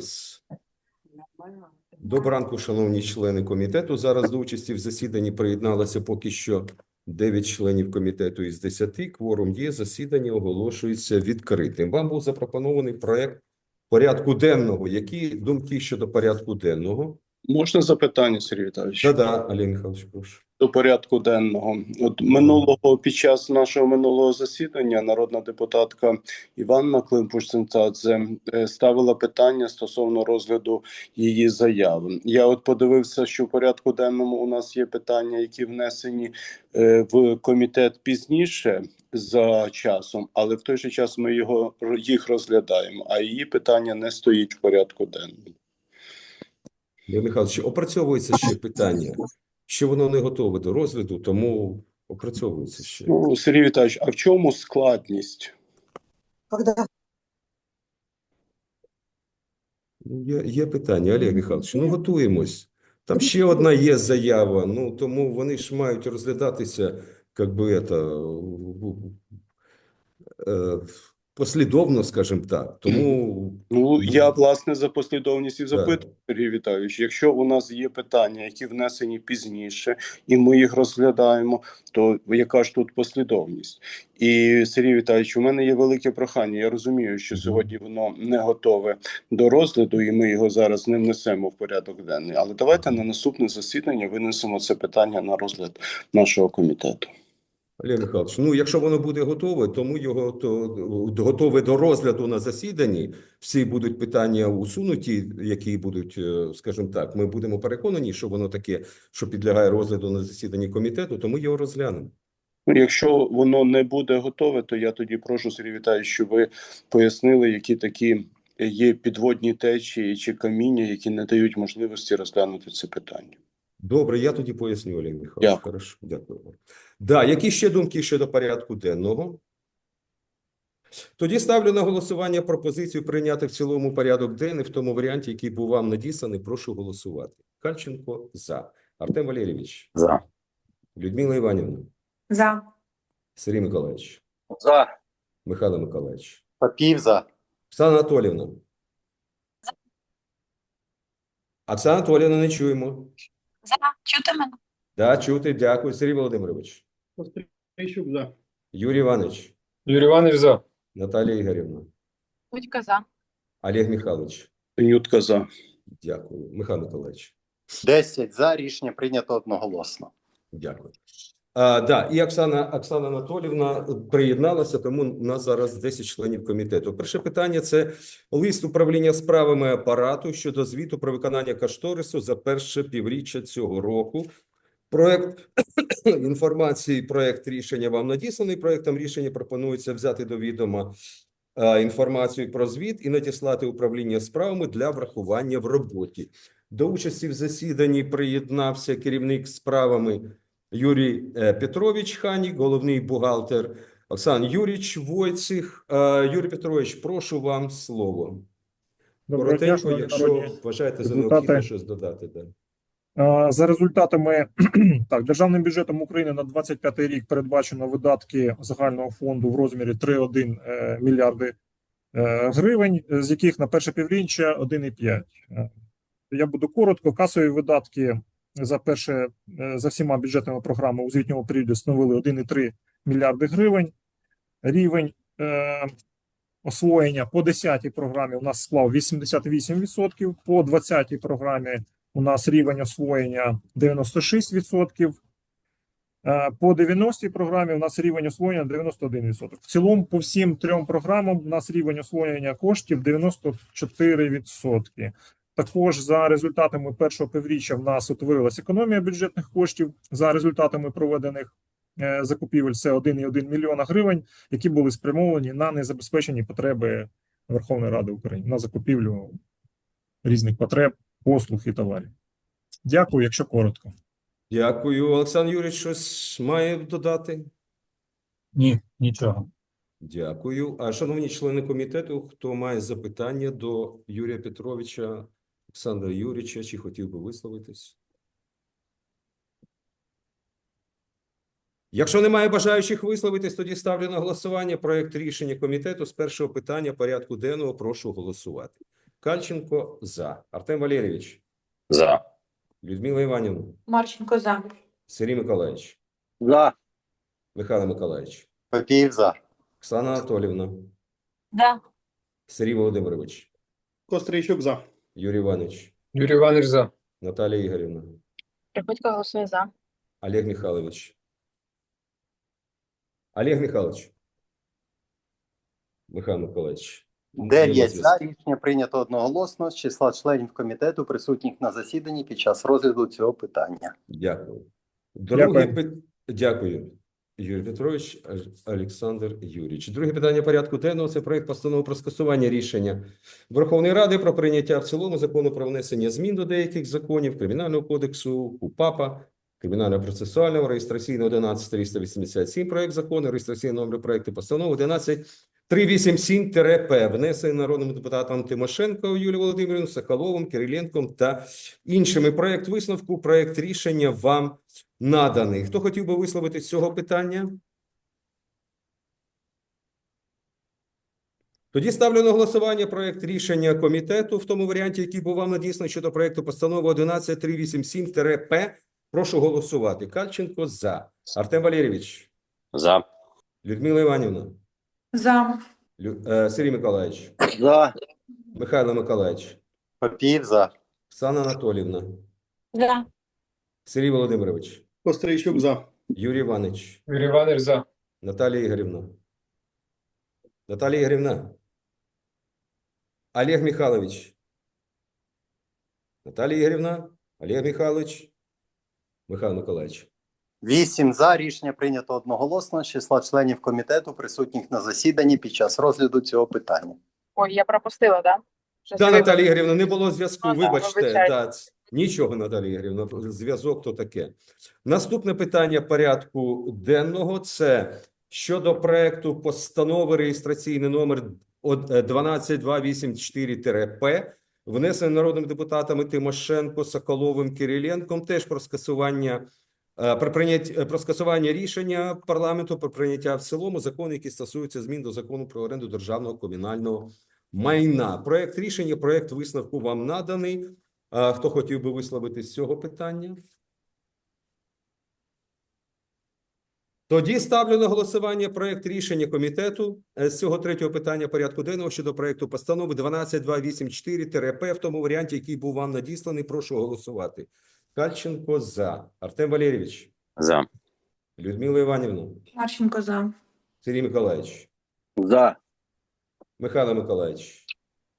запис. Доброго ранку, шановні члени комітету. Зараз до участі в засіданні приєдналося поки що 9 членів комітету із 10. Кворум є. Засідання оголошується відкритим. Вам був запропонований проект порядку денного. Які думки щодо порядку денного? Можна запитання, Сергій Віталійович? Да-да, Олег Михайлович, прошу. До порядку денного. От минулого під час нашого минулого засідання народна депутатка Іванна Климпуш-Цинцадзе е, ставила питання стосовно розгляду її заяви. Я от подивився, що в порядку денному у нас є питання, які внесені е, в комітет пізніше за часом, але в той же час ми його їх розглядаємо. А її питання не стоїть в порядку денному. Михайлович, опрацьовується ще питання, що воно не готове до розгляду, тому опрацьовується ще. Ну, Сергій Віталійович, а в чому складність? Когда? Ну, Є, є питання, Олег Михайлович. Ну, готуємось. Там ще одна є заява. Ну, тому вони ж мають розглядатися, як би это, е, послідовно, скажімо так. Тому Ну, я власне за послідовністю Так. запитую, Сергій Віталійович. Якщо у нас є питання, які внесені пізніше, і ми їх розглядаємо, то яка ж тут послідовність? І Сергій Віталійович, у мене є велике прохання. Я розумію, що сьогодні воно не готове до розгляду, і ми його зараз не внесемо в порядок денний. Але давайте на наступне засідання винесемо це питання на розгляд нашого комітету. Олег Михайлович, ну якщо воно буде готове, тому його то готове до розгляду на засіданні. Всі будуть питання усунуті, які будуть, е, скажімо так, ми будемо переконані, що воно таке, що підлягає розгляду на засіданні комітету, то ми його розглянемо. Ну, Якщо воно не буде готове, то я тоді прошу Сергій Віталійович, щоб ви пояснили, які такі є підводні течії чи каміння, які не дають можливості розглянути це питання. Добре, я тоді поясню, Олег Михайлович. Дякую. Хорошо, дякую. Да, які ще думки щодо порядку денного? Тоді ставлю на голосування пропозицію прийняти в цілому порядок денний в тому варіанті, який був вам надісланий. Прошу голосувати. Кальченко за. Артем Валерійович, За. Людмила Іванівна, За. Сергій Миколаївич, За. Михайло Миколаївич, Попів за. Оксана Анатолівна. Оксана Анатолівна, не чуємо. За. Чути мене? Да, чути, дякую. Сергій Володимирович, Пострійчук за. Юрій Іванович, Юрій Іванович за. Наталія Ігорівна, Будька за. Олег Михайлович. Нютка за. Дякую. Михайло Миколаївич. 10 за. Рішення прийнято одноголосно. Дякую. А, да, і Оксана, Оксана Анатолівна приєдналася, тому у нас зараз 10 членів комітету. Перше питання – це лист управління справами апарату щодо звіту про виконання кошторису за перше півріччя цього року. Проект інформації, проект рішення вам надісланий. Проектом рішення пропонується взяти до відома е, інформацію про звіт і надіслати управління справами для врахування в роботі. До участі в засіданні приєднався керівник справами Юрій е, Петрович Ханік, головний бухгалтер Оксан Юрійович Войцих. Е, Юрій Петрович, прошу вам слово. Коротенько, якщо вважаєте за необхідне щось додати. Да. Е, За результатами так, державним бюджетом України на 25 рік передбачено видатки загального фонду в розмірі 3,1 е, мільярди е, гривень, з яких на перше півріччя 1,5. Е, Я буду коротко. Касові видатки за перше за всіма бюджетними програмами у звітньому періоді становили 1,3 мільярди гривень. Рівень е, освоєння по 10-й програмі у нас склав 88%, по 20-й програмі у нас рівень освоєння 96%. Е, По 90-й програмі у нас рівень освоєння 91%. В цілому по всім трьом програмам у нас рівень освоєння коштів 94%. Також за результатами першого півріччя в нас утворилась економія бюджетних коштів. За результатами проведених е, закупівель це 1,1 мільйона гривень, які були спрямовані на незабезпечені потреби Верховної Ради України на закупівлю різних потреб, послуг і товарів. Дякую, якщо коротко. Дякую. Олександр Юрійович щось має додати? Ні, нічого. Дякую. А шановні члени комітету, хто має запитання до Юрія Петровича, Олександра Юрійовича, чи хотів би висловитись? Якщо немає бажаючих висловитись, тоді ставлю на голосування проект рішення комітету з першого питання порядку денного. Прошу голосувати. Кальченко за. Артем Валерійович, За. Людмила Іванівна, Марченко за. Сергій Миколаївич, За. Михайло Миколаївич, Папієв за. Оксана Анатолівна, За. Сергій Володимирович, Кострийчук за. Юрій Іванович, Юрій Іванович за. Наталія Ігорівна, Приходько голосує за. Олег Михайлович. Олег Михайлович. Михайло Миколаївич. Дев'ять за. Рішення прийнято одноголосно з числа членів комітету, присутніх на засіданні під час розгляду цього питання. Дякую. Друге Дякую. пит- Дякую, Юрій Петрович, Олександр Юрійович. Друге питання порядку денного – це проект постанови про скасування рішення Верховної Ради про прийняття в цілому закону про внесення змін до деяких законів Кримінального кодексу, КУПАПа, Кримінального процесуального, реєстраційного 11387 проект закону, реєстраційний номер проекту постанови 11387-П, внесений народним депутатом Тимошенко Юлією Володимирівною, Соколовим, Кириленком та іншими. Проект висновку, проект рішення вам наданий. Хто хотів би висловити з цього питання? Тоді ставлю на голосування проект рішення комітету в тому варіанті, який був вам надісланий щодо проекту постанови 11387-П. Прошу голосувати. Кальченко за. Артем Валерійович, За. Людмила Іванівна, За. Лю... е, Сергій Миколаївич, За. Михайло Миколаївич, Папієв за. Оксана Анатолівна, За. Сергій Володимирович, Кострийчук за. Юрій Іванович, Юрій Іванович за. Наталія Ігорівна. Наталія Ігорівна. Олег Михайлович. Наталія Ігорівна. Олег Михайлович. Михайло Миколаївич. Вісім за. Рішення прийнято одноголосно з числа членів комітету, присутніх на засіданні під час розгляду цього питання. Ой, я пропустила, да? Щось Да, вибачте. Наталія Ігорівна, не було зв'язку. Ну, да, Вибачте. вибачайте. Да, ц- нічого, Наталія Ігорівна, зв'язок то таке. Наступне питання порядку денного – це щодо проекту постанови реєстраційний номер од- е, 12284-П, внесений народними депутатами Тимошенко, Соколовим, Кириленком, теж про скасування про прийняття про скасування рішення парламенту про прийняття в цілому закону, які стосуються змін до закону про оренду державного комунального майна. Проект рішення, проект висновку вам наданий. Хто хотів би висловити з цього питання? Тоді ставлю на голосування проект рішення комітету е, з цього третього питання порядку денного щодо проекту постанови 12284-П в тому варіанті, який був вам надісланий. Прошу голосувати. Кальченко за. Артем Валерійович, За. Людмила Іванівна, Марченко за. Сергій Миколаївич, За. Михайло Миколаївич,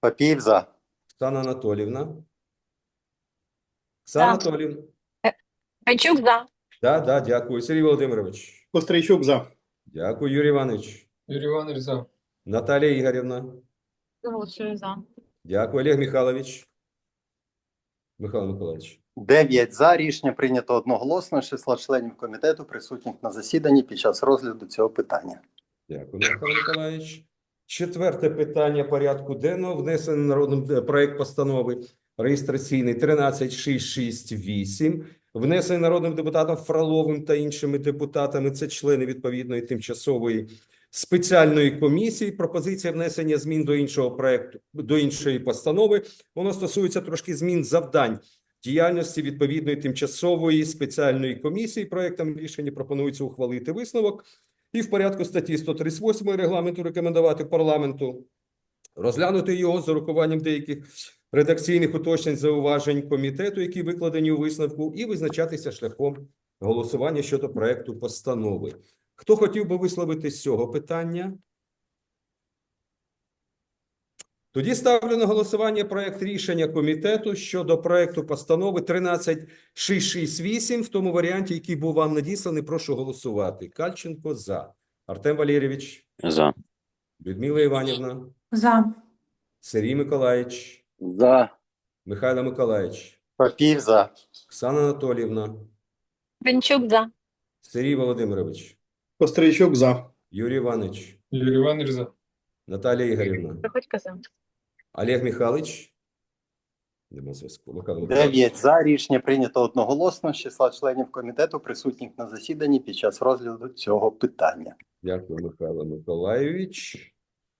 Папієв за. Оксана Анатолівна. Оксана За. Анатолівна. Пенчук за. Да, да, дякую. Сергій Володимирович. Кострийчук за. Дякую, Юрій Іванович. Юрій Іванович за. Наталія Ігорівна. Голосую за. Дякую, Олег Михайлович. Михайло Миколаївич. Дев'ять за. Рішення прийнято одноголосно з числа членів комітету, присутніх на засіданні під час розгляду цього питання. Дякую, Михайло Миколаївич. Четверте питання порядку денного. Внесений народним е, проект постанови реєстраційний 13668. Внесений народним депутатом Фроловим та іншими депутатами. Це члени відповідної тимчасової спеціальної комісії. Пропозиція внесення змін до іншого проекту до іншої постанови. Воно стосується трошки змін завдань діяльності відповідної тимчасової спеціальної комісії. Проектом рішення пропонується ухвалити висновок і в порядку статті 138 регламенту рекомендувати парламенту розглянути його з урахуванням деяких редакційних уточнень зауважень комітету, які викладені у висновку, і визначатися шляхом голосування щодо проекту постанови. Хто хотів би висловити з цього питання? Тоді ставлю на голосування проект рішення комітету щодо проекту постанови 13668 в тому варіанті, який був вам надісланий. Прошу голосувати. Кальченко за. Артем Валерійович, За. Людмила Іванівна, За. Сергій Миколаївич, За. Михайло Миколаївич, Папієв за. Оксана Анатолівна, Пенчук за. Сергій Володимирович, Кострийчук за. Юрій Іванович, Юрій Іванович за. Наталія Ігорівна, Приходько за. Олег Михайлович. Нема зв'язку. Дев'ять за. Рішення прийнято одноголосно з числа членів комітету, присутніх на засіданні під час розгляду цього питання. Дякую, Михайло Миколайович.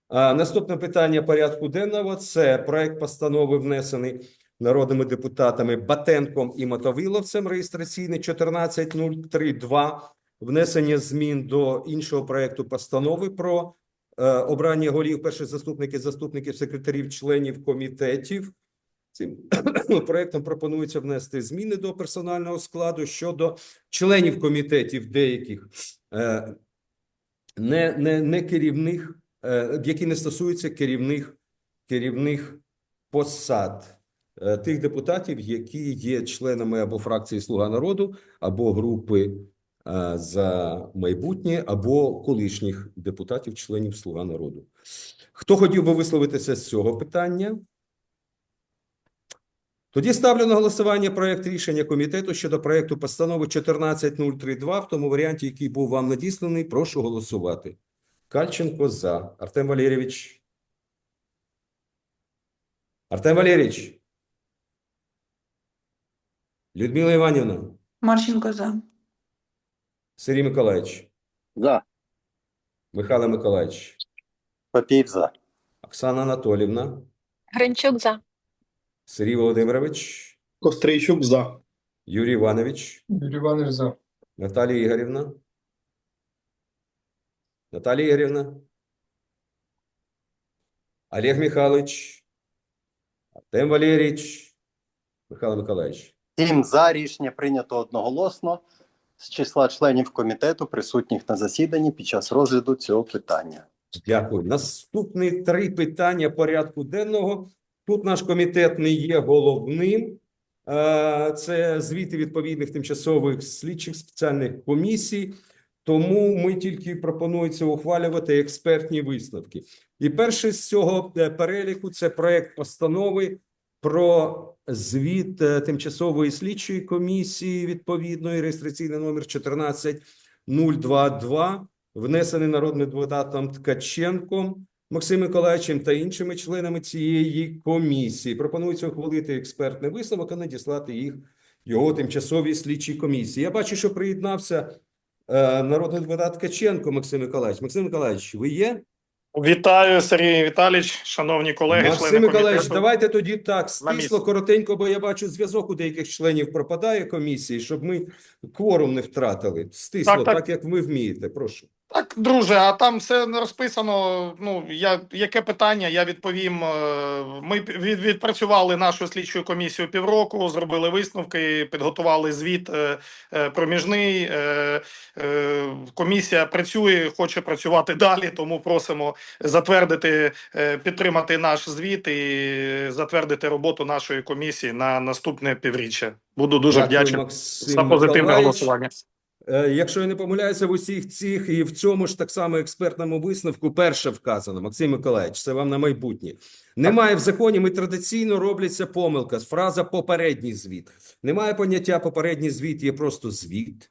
А, наступне питання порядку денного це проект постанови внесений народними депутатами Батенком і Мотовиловцем, реєстраційний 14032, внесення змін до іншого проекту постанови про обрання голів, перших заступників, заступників, секретарів, членів комітетів. Цим проектом пропонується внести зміни до персонального складу щодо членів комітетів деяких е, не, не, не керівних, е, які не стосуються керівних, керівних посад е, тих депутатів, які є членами або фракції Слуга народу, або групи е, за майбутнє, або колишніх депутатів, членів Слуга народу. Хто хотів би висловитися з цього питання? Тоді ставлю на голосування проект рішення комітету щодо проекту постанови 14032 в тому варіанті, який був вам надісланий. Прошу голосувати. Кальченко за. Артем Валерійович. Артем Валерійович. Людмила Іванівна. Марченко за. Сергій Миколаївич. За. Михайло Миколаївич. Попів за. Оксана Анатолівна. Гринчук за. Сергій Володимирович. Кострийчук за. Юрій Іванович. Юрій Іванович за. Наталія Ігорівна. Наталія Ігорівна. Олег Михайлович. Артем Валерійович. Михайло Миколаївич. Сім за рішення прийнято одноголосно з числа членів комітету, присутніх на засіданні під час розгляду цього питання. Дякую. Наступні три питання порядку денного. Тут наш комітет не є головним. Е, Це звіти відповідних тимчасових слідчих спеціальних комісій. Тому ми тільки пропонується ухвалювати експертні висновки. І перший з цього е, переліку це проект постанови про звіт е, тимчасової слідчої комісії відповідної реєстраційний номер 14022, внесений народним депутатом Ткаченком Максимом Миколаївичем та іншими членами цієї комісії. Пропонується ухвалити експертний висновок, а надіслати їх його тимчасовій слідчій комісії. Я бачу, що приєднався е, народний депутат Ткаченко Максим Миколаївич. Максим Миколаївич, ви є? Вітаю, Сергій Віталійович, шановні колеги, Максим Миколаївич, давайте тоді так стисло, коротенько, бо я бачу зв'язок у деяких членів пропадає комісії, щоб ми кворум не втратили. Стисло, так, Так, так. як ви вмієте. Прошу. Так, друже, а там все розписано. Ну, я, яке питання, я відповім. Е, Ми відпрацювали нашу слідчу комісію півроку, зробили висновки, підготували звіт е, е, проміжний. Комісія працює, хоче працювати далі, тому просимо затвердити, підтримати наш звіт і затвердити роботу нашої комісії на наступне півріччя. Буду дуже Дякую, вдячний Максим за позитивне голосування. Е, Якщо я не помиляюся, в усіх цих і в цьому ж так само експертному висновку перше вказано, Максим Миколаївич, це вам на майбутнє. Немає в законі, ми традиційно робляться помилка, фраза попередній звіт. Немає поняття попередній звіт, є просто звіт.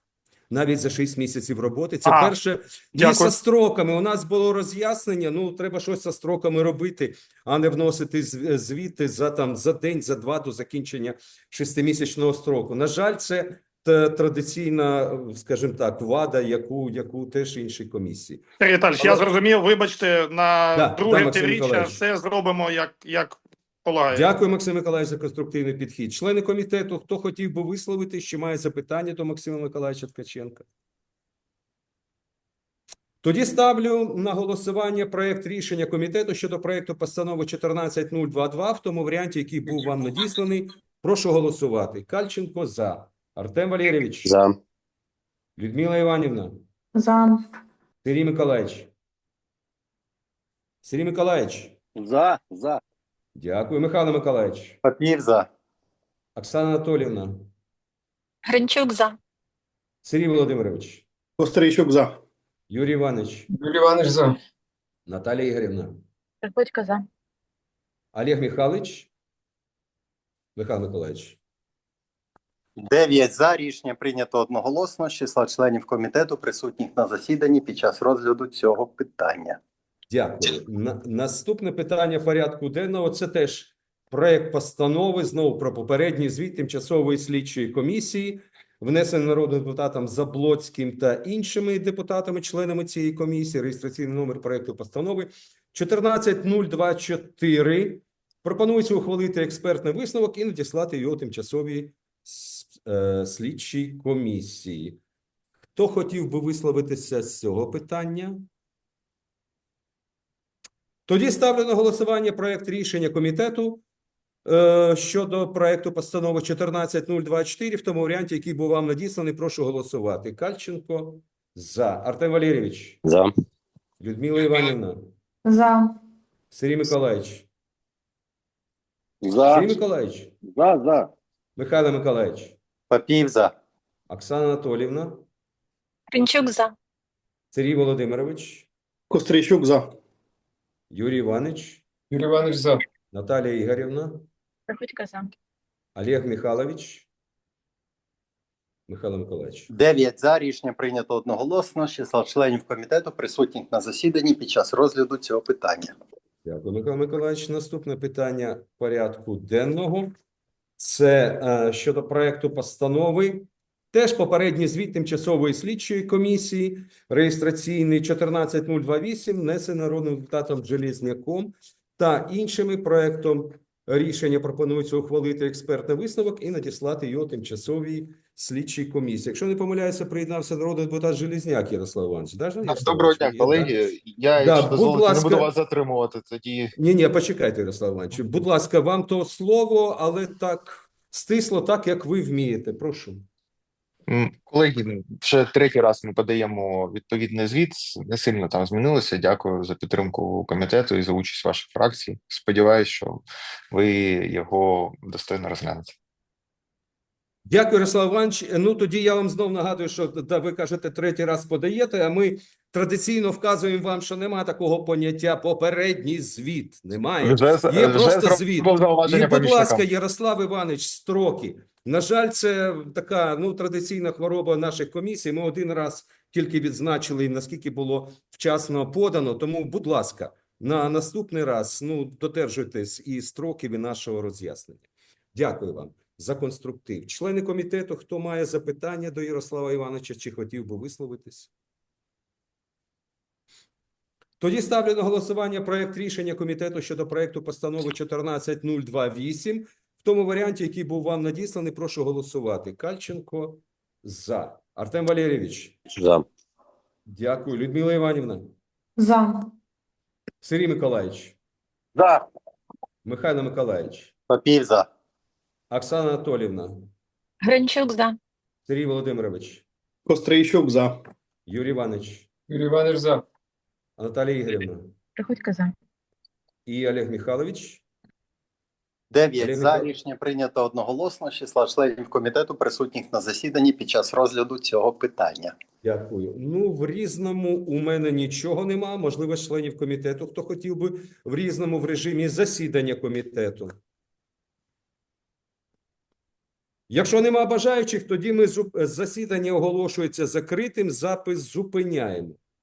Навіть за 6 місяців роботи. Це А, перше. І за строками. У нас було роз'яснення. Ну, треба щось за строками робити, а не вносити звіти за там за день, за два до закінчення шестимісячного строку. На жаль, це традиційна, скажімо так, вада, яку, яку теж інші комісії. Сергій Віталійович, я зрозумів. Вибачте, на Да, да, друге Максим півріччя все зробимо як, як полагає. Дякую, Максим Миколаївич, за конструктивний підхід. Члени комітету, хто хотів би висловити, що має запитання до Максима Миколаївича Ткаченка? Тоді ставлю на голосування проект рішення комітету щодо проекту постанови 14022 в тому варіанті, який був вам надісланий. Прошу голосувати. Кальченко за. Артем Валерійович. За. Людмила Іванівна. За. Сергій Миколаївич. Сергій Миколаївич. За. За. Дякую, Михайло Миколаївич. Попів за. Оксана Анатолівна. Гринчук за. Сергій Володимирович. Кострийчук за. Юрій Іванович. Юрій Іванович за. Наталія Ігорівна. Приходько за. Олег Михайлович. Михайло Миколаївич. Дев'ять за рішення прийнято одноголосно з числа членів комітету, присутніх на засіданні під час розгляду цього питання. Дякую. На, наступне питання порядку денного це теж проект постанови знову про попередній звіт тимчасової слідчої комісії, внесений народним депутатом Заблоцьким та іншими депутатами, членами цієї комісії. Реєстраційний номер проекту постанови 14024 пропонується ухвалити експертний висновок і надіслати його тимчасовій слідчій комісії. Хто хотів би висловитися з цього питання? Тоді ставлю на голосування проект рішення комітету е, щодо проекту постанови 14024 в тому варіанті, який був вам надісланий. Прошу голосувати. Кальченко за. Артем Валерійович, За. Людмила Іванівна, За. Сергій Миколаївич, За. Сергій Миколаївич, За. За. Михайло Миколаївич, Папіїв за. Оксана Анатолівна, Гринчук за. Сергій Володимирович, Кострийчук за. Юрій Іванович, Юрій Іванович за. Наталія Ігорівна, Приходько за. Олег Михайлович, Михайло Миколаївич. 9 за. Рішення прийнято одноголосно з числа членів комітету, присутніх на засіданні під час розгляду цього питання. Дякую, Михайло Миколаївич. Наступне питання порядку денного. Це е, щодо проекту постанови. Теж попередній звіт тимчасової слідчої комісії, реєстраційний 14028, внесений народним депутатом Желізняком та іншими проектом рішення пропонується ухвалити експертний висновок і надіслати його тимчасовій слідчій комісії. Якщо не помиляюся, приєднався народний депутат Железняк Ярослав Іванович. Да, Ярослав Доброго дня, колеги. Я, Да, якщо будь ласка. не буду вас затримувати. Тоді Ні, ні, почекайте, Ярослав Іванович. Будь ласка, вам то слово, але так стисло, так як ви вмієте. Прошу. Колеги, вже третій раз ми подаємо відповідний звіт. Не сильно там змінилося. Дякую за підтримку комітету і за участь ваших фракцій. Сподіваюсь, що ви його достойно розглянете. Дякую, Ярослав Іванович. Ну тоді я вам знов нагадую, що да, ви кажете, третій раз подаєте, а ми традиційно вказуємо вам, що немає такого поняття попередній звіт. Немає. Вже, Є вже просто звіт. І, будь ласка. Ярослав Іванович, строки. На жаль, це така ну традиційна хвороба наших комісій. Ми один раз тільки відзначили, наскільки було вчасно подано. Тому, будь ласка, на наступний раз ну додержуйтесь і строків і нашого роз'яснення. Дякую вам за конструктив. Члени комітету, хто має запитання до Ярослава Івановича, чи хотів би висловитись? Тоді ставлю на голосування проект рішення комітету щодо проекту постанови 14028 в тому варіанті, який був вам надісланий. Прошу голосувати. Кальченко за. Артем Валерійович. За. Дякую. Людмила Іванівна. За. Сергій Миколаївич. За. Михайло Миколаївич. Папіїв за. Оксана Анатолівна. Гринчук за. Сергій Володимирович. Кострийчук за. Юрій Іванович. Юрій Іванович за. Наталія Ігорівна. Приходько за. І Олег Михайлович. 9 Олег за. Рішення прийнято одноголосно з числа членів комітету, присутніх на засіданні під час розгляду цього питання. Дякую. Ну, в різному у мене нічого нема. Можливо, членів комітету, хто хотів би в різному в режимі засідання комітету. Якщо нема бажаючих, тоді ми засідання оголошується закритим, запис зупиняємо.